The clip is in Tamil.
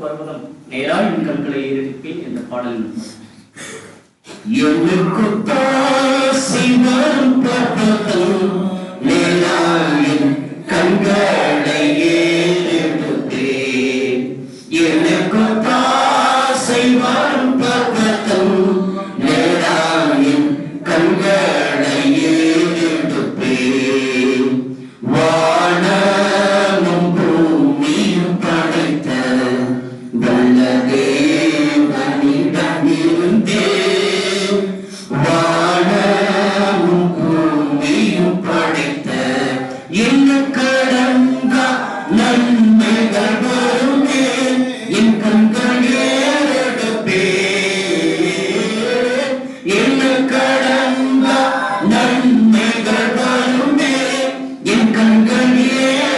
பர்வதம் நேராய் என் கண்களை ஏறெடுப்பேன் என்ற பாடலின் கண்களை ஏறெடுத்தேன் எனக்கு என்ன கடந்த நன்மைகள் வருமே? என் கண்களே என்ன கடந்த நன்மைகள் வருமே? என் கண்களே